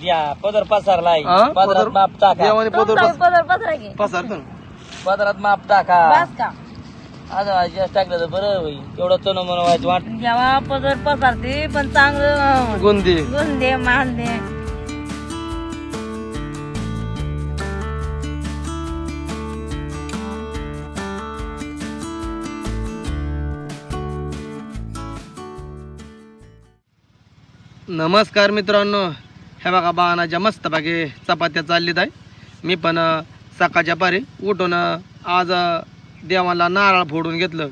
द्या पदर पसरलाय. हा? पदरात पदर- माप टाका. देवाने पदर तुमचा पस- पदर पसरा की. पसारतो ना. पदरात माप टाका. बस का. आज जास्त टाकलं तर बरं होईल. एवढं चण मन व्हायचं वाट जेव्हा पदर पसरते पण चांगलं गुंदी गुण दे मान दे. नमस्कार मित्रांनो. हे बघा बाणाच्या मस्त बागे चपात्या चाललीत आहे. मी पण सकाळच्या पारी उठून आज देवाला नारळ फोडून घेतलं.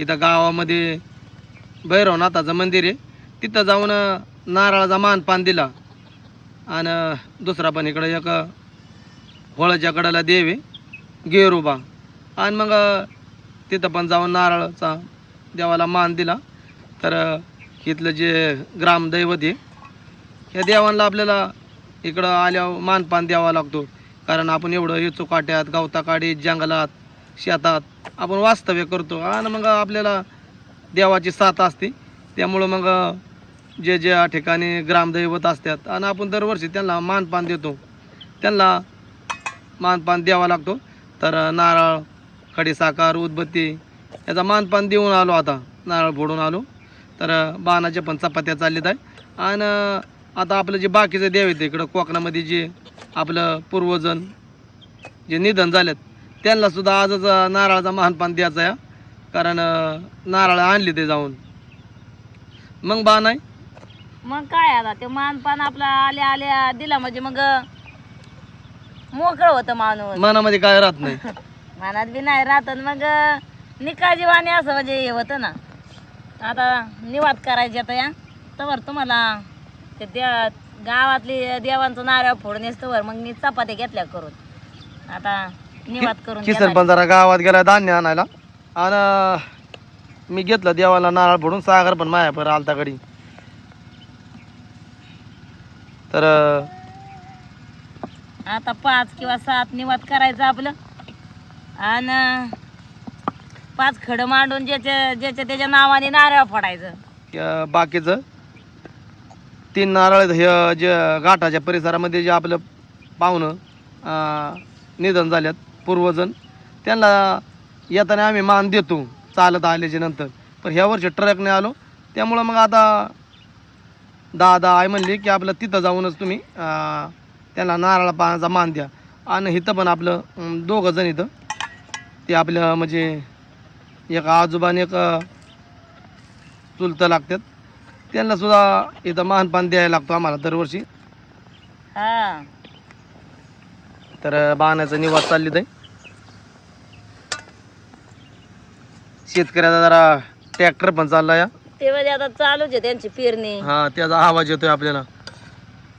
इथं गावामध्ये भैरवनाथाचं मंदिर आहे. तिथं जाऊन नारळाचा मानपान दिला. आणि दुसरा पण इकडं एक होळाच्या होळच्या कडेला देव आहे गेरुबा. आणि मग तिथं पण जाऊन नारळाचा देवाला मान दिला. तर इथलं जे ग्रामदैवत आहे या देवांना आपल्याला इकडं आल्यावर मानपान द्यावा लागतो. कारण आपण एवढं येचो काट्यात गवताकाडीत जंगलात शेतात आपण वास्तव्य करतो. आणि मग आपल्याला देवाची साथ असते. त्यामुळं मग जे जे ठिकाणी ग्रामदैवत असतात आणि आपण दरवर्षी त्यांना मानपान देतो. त्यांना मानपान द्यावा लागतो. तर नारळ खडीसाकार उदबत्ती याचा मानपान देऊन आलो आता. नारळ फोडून आलो. तर बाणाच्या पण चपात्या चाललेत आहे. आणि आता आपलं जे बाकीचे देव आहेत इकडं कोकणामध्ये जे आपलं पूर्वजन जे निधन झालेत त्यांना सुद्धा आजच नारळाचा मानपान द्यायचा आहे. कारण नारळ आणली ते जाऊन. मग बाण आहे मग काय आता? ते मानपान आपला आल्या आल्या दिला म्हणजे मग मोकळं होतं माणूस. मनामध्ये काय राहत नाही. मनात बी नाही राहत आणि मग निकाजीवाणी असं म्हणजे हे होतं ना. आता निवाद करायचे आता या. तवर तुम्हाला ते द्या गावातली देवांचं नारळ फोडून येस्तवर मग मी चपात्या घेतल्या करून. आता निवाद करून किसन. पण जरा गावात गेला धान्य आणायला. आणि मी घेतलं देवाला नारळ फोडून सागर पण माया पर आलता कडे तर आता पाच किंवा सात निवाद करायचं आपलं. आणि पाच खडं मांडून ज्याच्या ज्याच्या त्याच्या नावाने नारळ फोडायचं. बाकीचं? तीन नारळ हे जे घाटाच्या परिसरामध्ये जे आपलं पाहुणं निधन झाल्यात पूर्वजन त्यांना येताना आम्ही मान देतो चालत आल्याच्यानंतर. पण ह्या वर्षी ट्रकने आलो. त्यामुळं मग आता दादा आई म्हणली की आपलं तिथं जाऊनच तुम्ही त्यांना नारळ पाण्याचा मान द्या. आणि इथं पण आपलं दोघं जण इथं. ते आपलं म्हणजे एक आजोबाने एक चुलतं लागतात. त्यांना सुद्धा इथं मानपान द्यायला लागतो आम्हाला दरवर्षी. हा. तर बाणाचं निवास चालली आहे शेतकऱ्याचा जरा ट्रॅक्टर पण चालला या. ते म्हणजे आता चालूच आहे त्यांची पेरणी. हा त्याचा आवाज येतोय आपल्याला.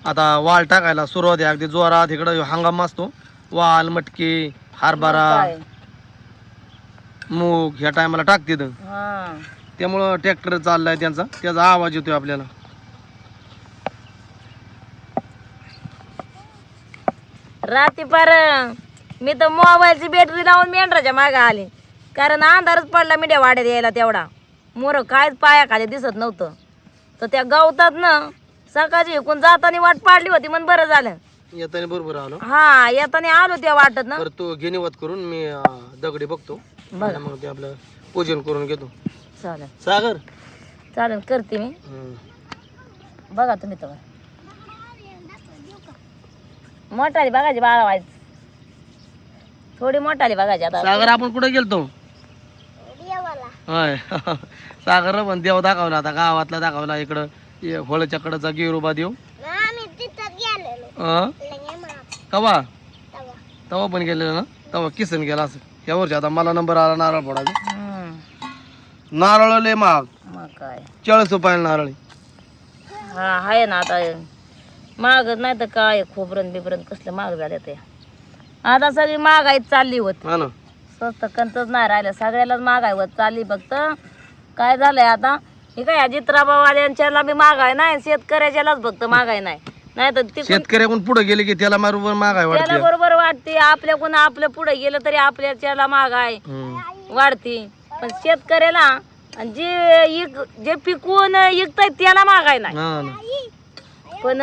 आता वाल टाकायला सुरुवात आहे. अगदी जोरात इकडं हंगाम असतो. वाल मटकी हरभरा काय? मूग ह्या टायमाला टाकते हा. त्यामुळं ट्रॅक्टर चाललाय त्यांचा. त्याचा आवाज येतोय आपल्याला. रात्री पार मी तर मोबाईलची बॅटरी लावून मेंढराच्या मागे आले. कारण अंधारच पडला मिड्या वाड्यात यायला तेवढा. मोर कायच पायाखाली दिसत नव्हतं. तर त्या गवतात ना सकाळची इकून जाताना वाट पाडली होती मग बरं झालं. येताना बरोबर आलो. हा येताना आलो त्या वाटत ना. तर तू घेणीवत करून मी अं, दगडी बघतो. बघा. आणि मग ते आपलं पूजन करून घेतो. चालेल. सागर. चालेल करते मी. हं. बघा तुम्ही तर. मोठाली बघायची बाळा व्हायचं थोडी मोठाली बघायची आता. सागर आपण कुठे गेलतो? होय. सागर पण देव दाखवला आता गावातला दाखवला इकडं. होळच्या कडचा गिरोबा देव. हं? कवा? तवा. पण गेलेलं ना? तवा किसन गेला असं. या वर्षी आता मला नंबर आला नारळ फोडायचा. नारळ लय महाग मग काय? चाळीस रुपयाला नारळ आहे. हा आहे ना आता. महाग नाही तर काय? खोबरं बिबरं कसलं महाग झालं ते. आता सगळी महागाई चालली होत. हा ना. स्वस्त कंतच नाही राहिलं. सगळ्यालाच महागाई होत चालली फक्त. काय झालंय आता? हे काय जित्राबावाल्यांच्याला बी महागाई नाही शेतकऱ्याच्यालाच फक्त महागाई नाही. नाही तर ती शेतकऱ्याकडून पुढे गेले की त्याला बरोबर महागाय त्याला वाटते बरोबर वाटते आपल्याकडून आपलं पुढे गेलं तरी आपल्याच्याला महागाई हं. वाढते. पण शेतकऱ्याला आणि जे इक जे पिकवून इकताय त्याला नाही. हा ना. पण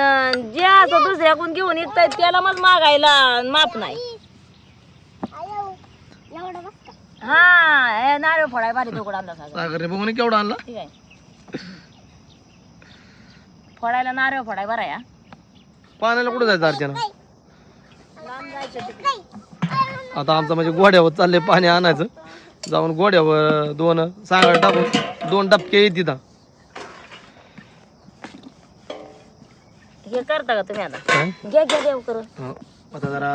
जे असं दुसऱ्याकडून घेऊन येत त्याला मग मागायला माप नाही. हा हे नारळ फोडाय भारी तुकडा आणला सागर सागरने बघून केवढा आणला. ठीक आहे. फोडायला नारळ फोडाय बरा या. पाण्याला कुठं जायचं अर्चना? आता आमचं म्हणजे गोड्यावर चालले पाणी आणायचं. जाऊन गोड्यावर दोन सांगड टाकून दोन डबके येत तिथं. हे करता का तुम्ही आता? काय? घ्या घ्या देव करून. हं. आता जरा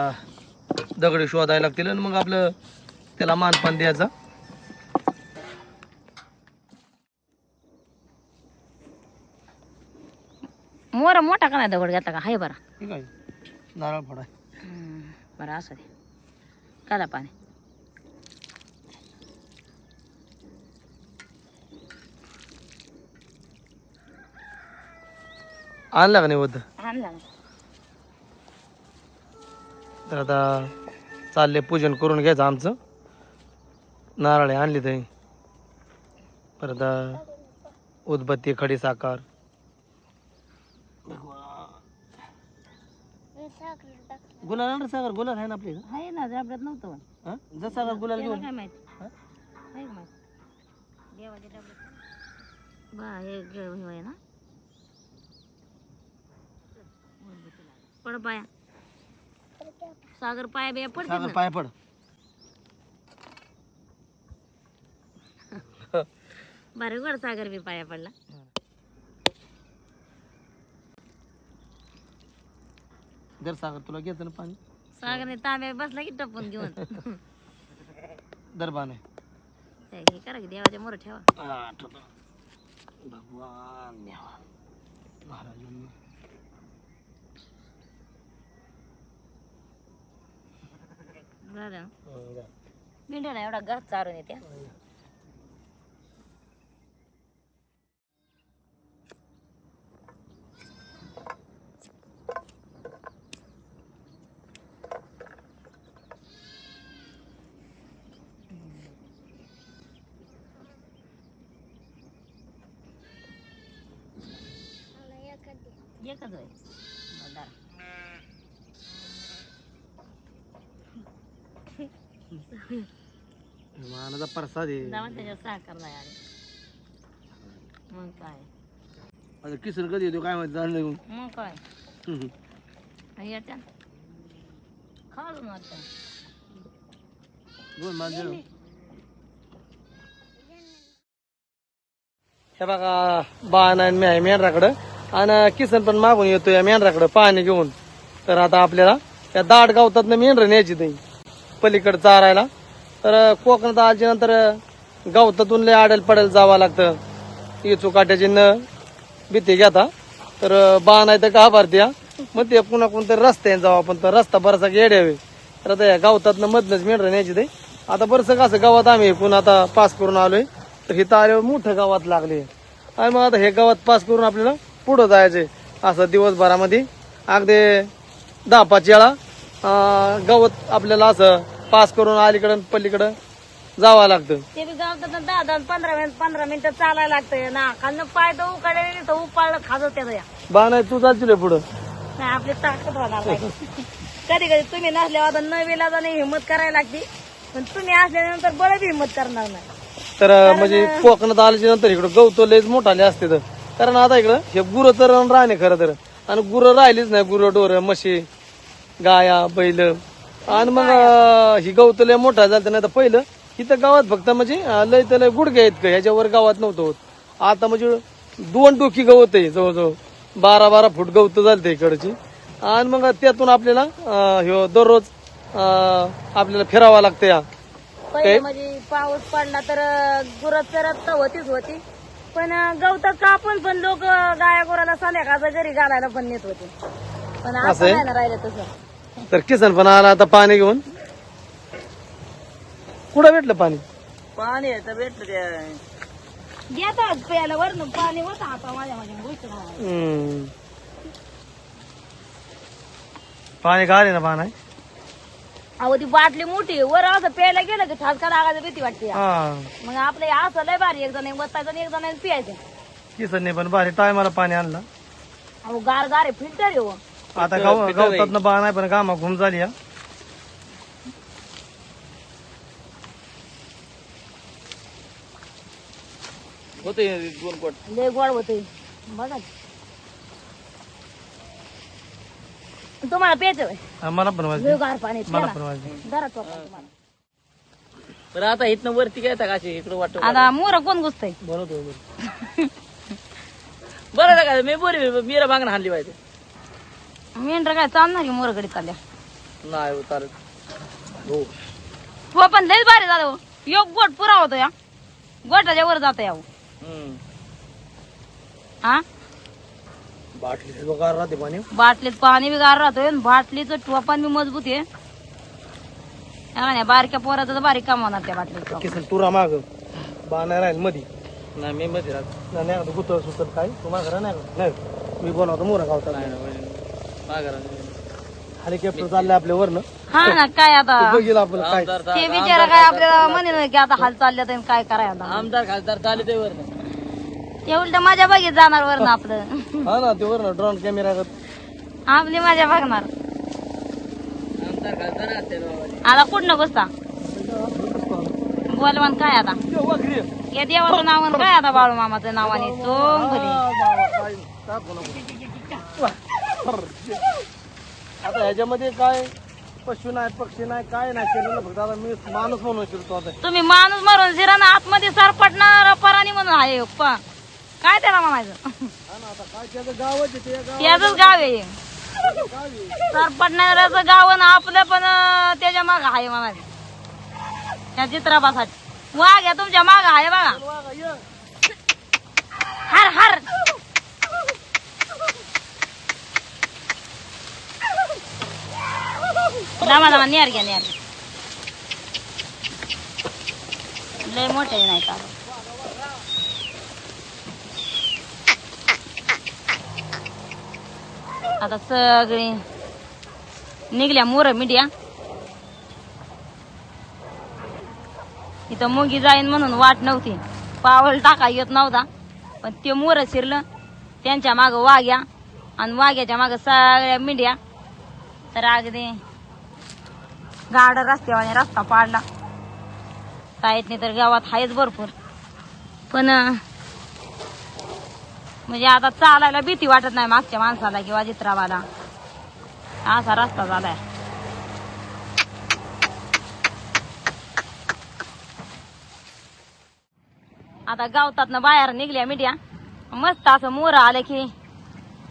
दगडी शोधायला लागतील आणि मग आपलं त्याला मानपान द्यायचा. मोर मोठा का नाही दगड घेतला का? हाय बरा. ठीक आहे. नारळ फोडाय बरं असं दे. काला पाणी. आणला का नाही होत आणला तर आता चालले पूजन करून घ्यायचं आमचं. नारळे आणली ते. परत उदबत्ती खडी साखर. गुलाल आण रे सागर गुलाल आहे ना आपली आहे ना जाबड्यात नव्हतं. जर सागर गुलाल घेऊन. काय माहिती? हा? आहे का माहिती. देवाच्या डबड्यात बा हे ग- हे आहे ना? पड पाया. सागर पाया बिया पडतील सागर पाय पड. बरं गड सागर बी पाया पडला. जर सागर तुला घ्यायचं ना पाणी? सागरने तांब्या बसला की टपून घेऊन. दरबान हे करा की देवाच्या मोर ठेवा. भगवान. महाराजांनी. झालं हं, द्या. मेंढ्याला एवढा घास चारून येते एकच होय बरं. मानाचा प्रसाद आहे जाऊन त्याच्यात साखर नाही आली मग काय? आता किसन कधी येतो काय माहिती जाणलं मग काय? हं. आणि येत्या. खाऊ मग आता. दोन माणसं. हे बघा बाण आणि मी आहे मेंढराकडं आणि किसन पण मागून येतो या मेंढराकडं पाणी घेऊन. तर आता आपल्याला त्या दाट गावतात मेंढर न्यायची नाही पलीकडे चारायला. तर कोकणात आजी नंतर गावतातून लय आडेल पडेल जावं लागतं. इचू काट्याची न भीती घेता तर बा नाही तर का भरत्या मग ते पुन्हा कोणतरी रस्त्याने जावं आपण. तर रस्ता बराचसा येड्यावे तर आता या गावतातनं मधनच मेंढर न्यायची ते. आता बरंच कसं गावात आम्ही पुन्हा आता पास करून आलोय. तर हे आल्यावर मोठं गावात लागले. आणि मग आता हे गावात पास करून आपल्याला पुढं जायचंय. असं दिवसभरामध्ये. अगदी दहा पाच वेळा गवत आपल्याला असं पास करून अलीकडं पलीकडं जावं लागतं. ते बी गावतात ना दहा दहा पंधरा मिनिट पंधरा मिनिटं चालायला लागतंय ना. खाल्लं पाय तर तर या. बा नाही तू जाशील पुढं. नाही आपली ताकद होणार नाही. कधी कधी तुम्ही नसल्यावर आता न विलाजाने हिंमत करायला लागते. पण तुम्ही असल्यानंतर बरं बी हिंमत करणार नाही. तर म्हणजे कोकणात आल्याच्यानंतर इकडं गवतो लयच मोठाले असते तर. कारण आता इकडं हे गुरं तर राहणे खरं तर. आणि गुरं राहिलीच नाही गुरं डोरं म्हशी गाया बैल. आणि मग ही गवत लय मोठा झालं नाही तर पहिलं. इथं गावात फक्त म्हणजे लय तर लय गुडघे आहेत का ह्याच्यावर गावात नव्हतं होत. आता म्हणजे दोन टोकी गवत आहे जवळजवळ. बारा बारा फूट गवत झालं इकडची. आणि मग त्यातून आपल्याला ह्यो दररोज आपल्याला फिरावं लागतं या. पहिले म्हणजे पाऊस पडला तर गुरं चरत तर होतीच होती. पण गवतात कापून पण लोक गाया गुराला संध्याकाळचं घरी घालायला पण नेत होते. पण असं? नाही ना राहिलं तसं. तर किसन पण आला आता पाणी घेऊन. कुठं भेटलं पाणी? पाणी आहे तर भेटलं त्या घेतात प्यायला वरून पाणी होतं आता माझ्या माझ्या गोष्ट नाही. हम्म. पाणी गाडी ना पाणी अहो ती बाटली मोठी वर असं प्यायला गेलं की ठसका लागायचं भीती वाटते. हा. मग आपलं हे असं लय भारी एक जण वतायचं आणि एक जण पियायचं. किसनने पण भारी टायमाला पाणी आणलं. अहो गार गार आहे फिल्टर हो. आता गाव गावतात बाळ नाही पण कामा घुम झाली हा. होते दोन कोट लय गोड होते बघा. तुम्हाला? हा, मला पण गार पाणी मला. पण तुम्हाला. बरं आता इथनं वरती काय का असे इकडं वाटत आता मोर कोण गुसतय बनवतो बरं का मी बोरी मीरा मागणं हाणली पाहिजे मेंढर काय चालणार की मोरकडे चालल्या. नाही हो, चालत. हो. हो पण लयच भारी झालं हो. योग गोट पुरा होतो या. गोटाच्या वर जात या हो. हा बाटली गार राहते पाणी. बाटलीत पाणी बी गार राहतोय आणि बाटलीचं टोपान बी मजबूत आहे. हा बारक्या पोराचं तर बारीक काम होणार त्या बाटलीत किसन तुरा माग. बाण राहील मधी. नाही मी मध्ये राहत. नाही नाही गुतळ सुतल काय? तू माघारा नाही मी बनवतो मोरा गावतात नाही. हेलिकॉप्टर चालले आपल्या वरनं. हा ना काय आता? बघील आपण काय. ते बिचारा काय आपल्याला म्हणे की आता हाल चालल्या तर काय करायचं आता? आमदार खासदार चालले ते वर ते उलट माझ्या बघित जाणार वर ना आपलं. हा ना ते वरनं ड्रोन कॅमेरा आपली माझ्या बघणार. आमदार खासदार असते बाबा आता कुठं बसता? बोलवान काय आता? या देवाचं नाव आणि काय आता बाळू मामाचं नावाने चोंग भली आता ह्याच्यामध्ये काय? पशु नाही पक्षी नाही काय नाही केलं ना फक्त आता मी माणूस म्हणून शिरतो आता. तुम्ही माणूस मारून शिरा ना आतमध्ये सरपटणार पराणी म्हणून आहे पा. काय त्याला म्हणायचं? हा ना आता काय त्याचं गावच आहे ते गाव त्याच गाव आहे. सरपटणाऱ्याचं गाव आणि आपलं पण अं, त्याच्या माग आहे म्हणायचं. त्या चित्रापासाठी वाघ या तुमच्या माग आहे बघा. हर हर. दमा दमा नेर घ्या नेर लय मोठे नाही का? आता सगळी निघल्या मोर मिडिया. इथं मुगी जाईन म्हणून वाट नव्हती. पावल टाका येत नव्हता. पण ते मोर शिरलं. त्यांच्या माग वाघ्या. आणि वाघ्याच्या माग सगळ्या मिंड्या. तर अगदी गाड रस्त्यावाने रस्ता पाडला. साईडने तर गावात आहेच भरपूर. पण म्हणजे आता चालायला भीती वाटत नाही मागच्या माणसाला किंवा चित्रावाला असा रस्ता झालाय. आता गावतात ना बाहेर निघल्या मिडिया. मस्त असं मोर आले की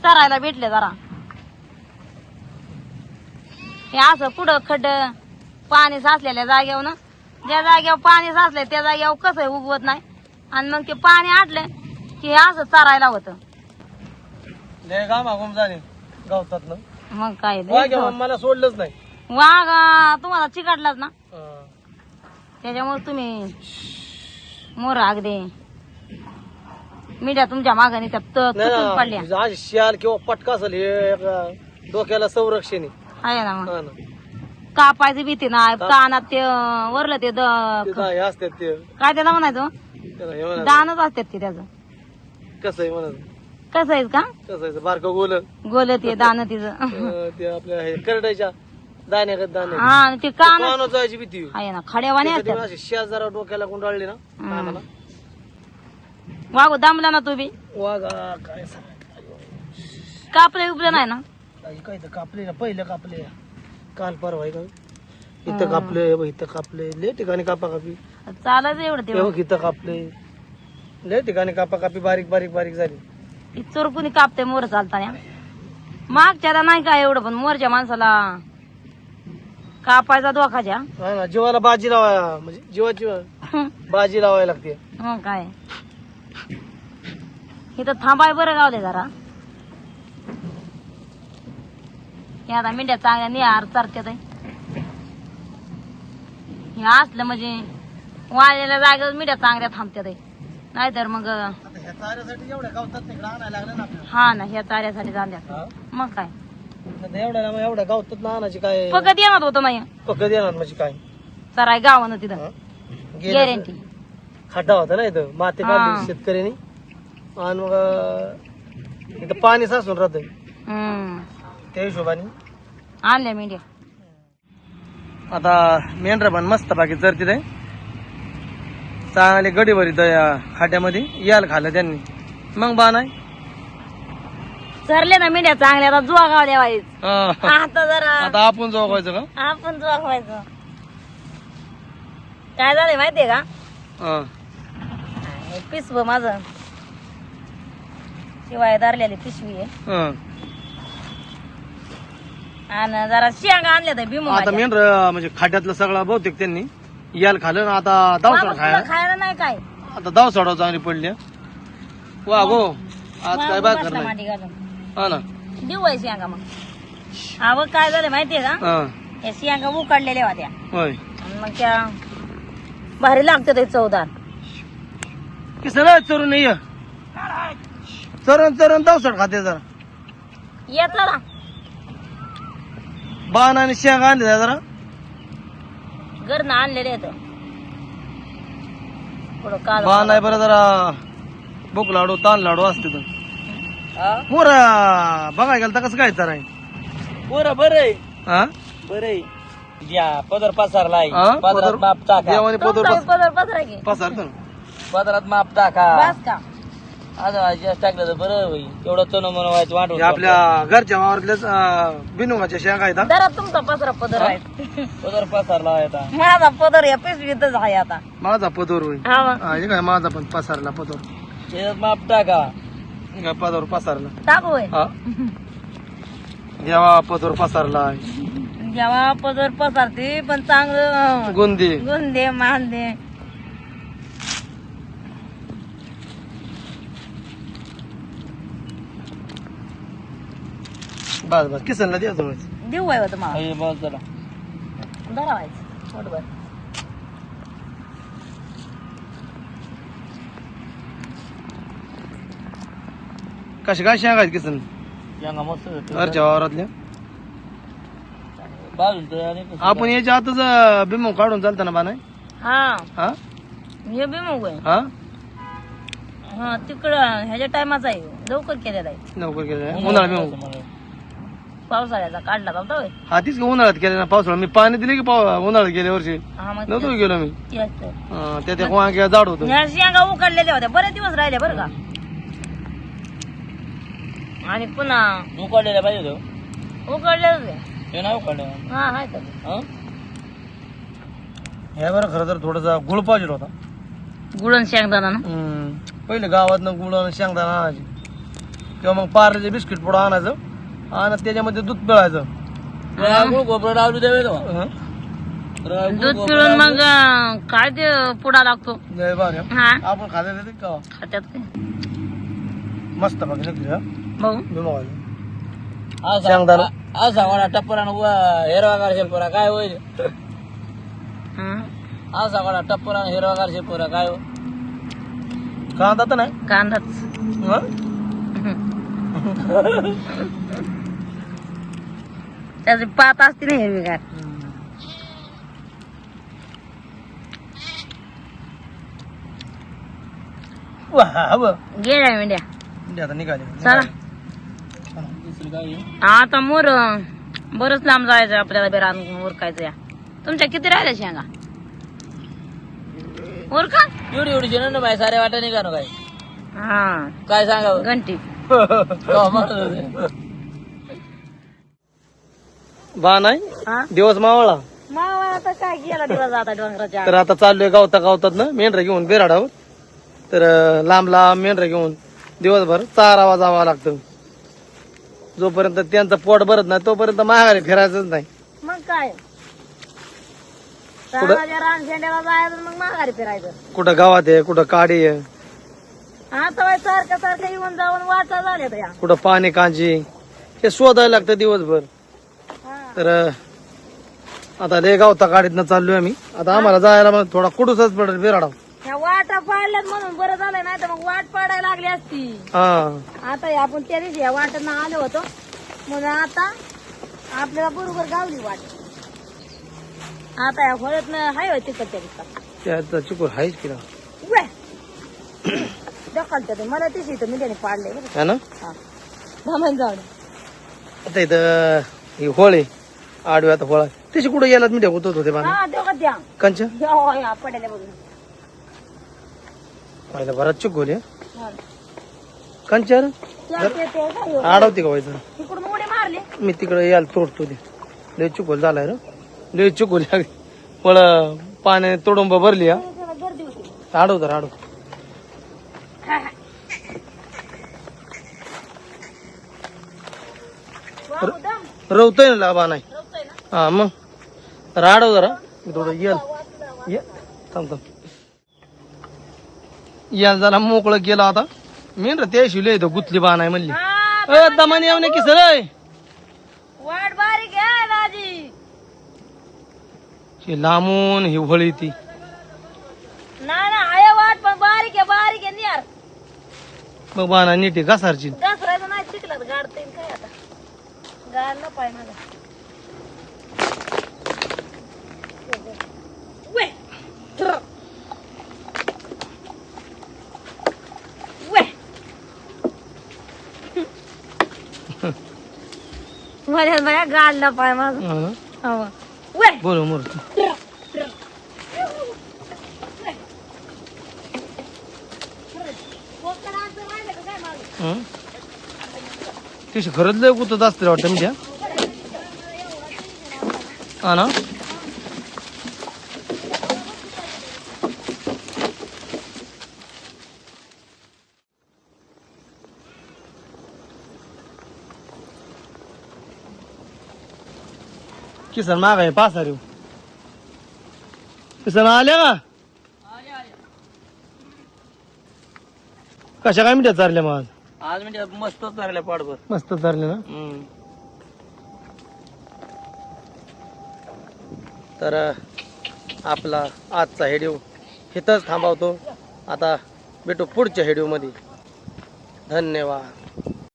चरायला भेटले जरा. हे असं पुढं खड्ड पाणी साचलेल्या जागेवर ना ज्या जागेवर पाणी साचलंय त्या जागेवर कसं उगवत नाही. आणि मग ते पाणी आटलं की हे असं चरायला होतं. लय झाले मग काय लय मला सोडलंच नाही. वाघ अं, तुम्हाला चिकाटलाच ना. त्याच्यामुळे तुम्ही मोर अगदी. मीडिया तुमच्या मागाने त्या त- नाही तुटून पडल्या. ना, आज शियाल किंवा पटका असेल हे एक डोक्याला संरक्षण आहे. आहे ना मग? हा ना. कापायची भीती नाही कानात ते वरलं ते द- काय असतात ते. काय त्याला म्हणायचं? त्याला हे म्हणा दानच असतात ते त्याचं. कसं आहे म्हणत कसं आहे का? कसं आहे बारकं गोल. गोल ते दान तिचं. अं, ते आपल्या हे करडायच्या दाण्यागत दाणे. हा आणि ते कान जायची भीती. आहे ना खड्यावाने त्यासाठी असतात. अशी शियाल जरा डोक्याला गुंडाळली ना कानाला. वागू दामला ना तू बी काय कापले उपले नाही ना? काही काय तर कापले ना पहिलं कापले. काल परवा का इथं कापले इथं कापले. लय ठिकाणी कापा कापी चालायचं एवढं हे ते बघ इथं कापले. लय ठिकाणी कापा कापी बारीक बारीक बारीक झाली. चोरकुनी कापते मोर चालताना? मागच्याला नाही काय एवढं पण मोरच्या माणसाला कापायचा धोकाच्या? ना जीवाला बाजी लावायला म्हणजे जीवाची बाजी लावायला लागते. काय? इथं थांबाय बरं गावले जरा. हे आता मिंड्या चांगल्या निहार चरत्यात हे असलं म्हणजे वाळलेल्या जागेवर मिंड्या चांगल्या थांबत्यात नाहीतर मग ह्या हा ना ह्या चाऱ्यासाठी झाल्या? मग काय? एवढ्या मग एवढ्या गावतात ना आणायची काय? पकत येणार होतं नाही. पकड येणार म्हणजे काय? चराय गावानं तिथं. गॅरंटी खड्डा होता ना इथं माती. काढली शेतकऱ्यांनी. आणि मग इथं पाणी साचून हम्म. त्या हिशोबाने. आणल्या मेंढ्या आता मेंढरा पण मस्त बाकी चरतीत आहे. चांगले या खाट्यामध्ये यायला खाल्लं त्यांनी. मग बा नाही चरले ना मेंढ्या चांगल्या आता जुवा गाव द्यावायच हा. आता जरा आता आपण जोगायचं का? आपण जुवा खावायचं काय झालंय माहितीये का? हा. पिसव माझं. शिवाय धरलेली पिशवी आहे. हा. आणि जरा शेंगा आणल्या तर भीमू आता मेंढर म्हणजे खाट्यातलं सगळं बहुतेक त्यांनी यायला खाल्लं ना आता दावसाड खाया खायला. नाही काय? आता दावसाडाव चांगली पडली. वा गो आज काय बाग करणार घालून हा ना. देऊ आहे शेंगा मग. अव काय झालं माहितीये का? हा. या शेंगा उकडलेल्या होत्या. होय. आणि मग त्या भारी लागते ते चवदार की चरून ये. चरण चरण दावसाड खाते जरा. येत ना. बाण आणि शेंग आणले जरा. घरनं आणलेले आहेत. पुढं काल बाण आहे बरं जरा. भूक लाडू ताण लाडू असते तर. हा? मोर बघाय गेलं तर कसं काय तर आहे. बरं बरं आहे. हा? बरं आहे. द्या पदर पसारलाय हा? पदरात पदर- माप टाका. देवाने पदर पस- पदर पसरा की. पसारतो. ना पदरात माप टाका. बस का? आता जास्त टाकलं तर बरं होईल. एवढं चण मन व्हायचं वाटून हे आपल्या घरच्या वावरातल्याच अं, बिनुंगाच्या शेंगा आहेत हा. जरा तुमचा पसरा पदर आहे. पदर पसारला आहे आता. माझा पदर या पिशवीतच आहे आता. माझा पदर होय. हा मग. हा हे काय माझा पण पसारला पदर. त्याच्यात माप टाका. हे काय पदर पसारला. टाकू होय. हा. देवा पदर पसारला जेव्हा पदर पसरते पण चांगलं गुंदी. गुण दे मान दे बस बस. किसनला द्या जवळ. देऊ आहे हो तुम्हाला हे बस जरा. धरावायचं. कशा काय शेंगा आहेत किसन? शेंगा मस्त होते. घरच्या वावरातल्या. बाजून तर आणि कसं आपण याच्या आतच बिमो काढून चालतं ना बा नाही हा. हा? हे बी मग आहे. हा? हा तिकडं ह्याच्या टायमाचा आहे. लवकर केलेला आहे. लवकर केलं? उन्हाळा बिमो? पावसाळ्याचा काढला होता होय हा तीच का उन्हाळ्यात केलं ना पावसाळा मी पाणी दिले की पाव उन्हाळ्यात गेल्या वर्षी? हा मग नव्हतो गेलो मी. तेच तर. हा, त्या त्या वांग्या जाड होतो. ह्या शेंगा उकडलेल्या होत्या. बरेच दिवस राहिले बरं का. आणि पुन्हा उकडलेल्या पाहिजे तो उकडले होते हे नाही उकडले हा हाय तर. हं? ह्या बरं खरं तर थोडासा गुळ पाहिजे होता. गुळण शेंगदाणा ना? हम्म. पहिले गावातनं गुळ आणि शेंगदाणा आणायचे. किंवा मग पार्लेचे बिस्किट पुढं आणायचं. आणि त्याच्यामध्ये दूध पिळायचं. गुळ द्यावे हं? दूध पिळून. मग अं, काय ते पुडा लागतो? लय भारी. हं. हा आपण खाल्ले ते का? खात्यात काय? मस्त हा? भाऊ बिमावाली आज शेंगदाणा. आज सांगा टप्परानं हिरवागार शेपोरा काय होईल? हं. आज सांगा टप्परानं हिरवागार शेपोरा काय हो? कांदा तर नाही. कांदाच. हं? त्याची पात असते ना हिरवीगार. गेल्या मेंढ्या चला? आता मोर बरंच लांब जायचं आपल्याला बेरान उरकायचं या तुमच्या किती राहिल्या शेंगा? उरका? एवढी एवढी शेण ना बाई सारे वाटा नाही का ना काय हा. काय सांगावं? घंटी. हो. बा नाही दिवस मावळा. मावा आता काय गेला दिवस आता डोंगराच्या? तर आता चाललोय गावता गावतात ना मेंढरा घेऊन बेराडावर. तर अं, लांब लांब मेंढरा घेऊन दिवसभर चारावा जावा लागतं. जोपर्यंत त्यांचं पोट भरत नाही तोपर्यंत माघारी फिरायचंच नाही. मग काय? रानाच्या रान शेंड्याला जायचं मग माघारी फिरायचं. कुठं गावात आहे कुठं काडी आहे? आता बाई सारखं सारखं येऊन जाऊन वाचा झाले या. कुठं पाणी कांजी? हे शोधायला लागतं दिवसभर. तर आता लय गावता काडीतनं चाललोय आम्ही. आता आम्हाला जायला थोडा कुठूसच पडेल बेराडा ह्या वाटा पाडल्यात म्हणून बरं झालं नाही तर मग वाट पाडायला लागली असती. हा. आता हे आपण त्या दिवशी या वाटेनं आलो होतो. म्हणून आता आपल्याला बरोबर गावली वाट. आता या फळत हाय होय तिकडच्या तिकडं त्याचा चिकूर आहेच की ना. उभे ढकलतं ते. मला तिशी तर मी त्याने पाडले है ना. धामान झाड आता इथं ही होळ. आडव्यात आहे त्याची कुठं यायला मी ठेवत होते हा द्या? द्या पडेल बघून. पहिला बराच हा. कंचर त्या- ते- ते काय हो? आडवते का व्हायचं तिकडून उडी मारली. मी तिकडे यायला तोडतो ते. लय चुकल झालाय रे. लय चुकवली पण पाण्याने तोडंब भरली हा? त्याला गर्दी होती आडव तर आडव. बाबू दम. रवतय ना लाभा नाही. हा मग. तर आडव जरा. मी थोडं येल. ये. थांब थांब. याल जरा मोकळं केलं आता. मी ना त्या शिवले इथं गुतली बाणाय म्हणली. हा, अ दमाने येऊ की सर वाट बारीक आहे दाजी. हे लांबून ही होळी ती. नाही ना आहे वाट पण बारीक आहे बारीक आहे नियार मग बाणा नीट आहे घासारची घासरायचं नाही गाडता येईल काय आता? गाडलं पाय मला वे. ट्र. वे. माझ्या माझ्या गाडला पाय माझा हा ना? हवा. वे. बोल मोर? तिशी खरंच लय गुतत असते वाटतं मी त्या हा ना किसन माग आहे पाच हजार किसन आल्या का कशा काय मिठ्या चारल्या मग आज आज म्हणजे मस्त चालल्या पाडभर मस्त चारले ना तर आपला आजचा हेडिओ इथंच थांबवतो आता भेटू पुढच्या हेडिओमध्ये धन्यवाद